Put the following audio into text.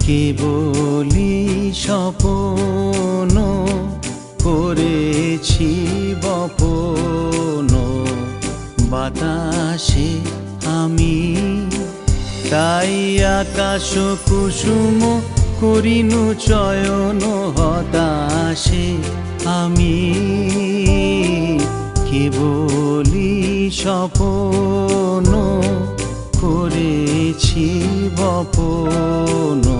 কেবলি স্বপন করেছি বপন? বাতাসে আমি তাই আকাশ কুসুম করিনু চয়ন, হতাশে আমি কেবলি স্বপন? করেছি বপন।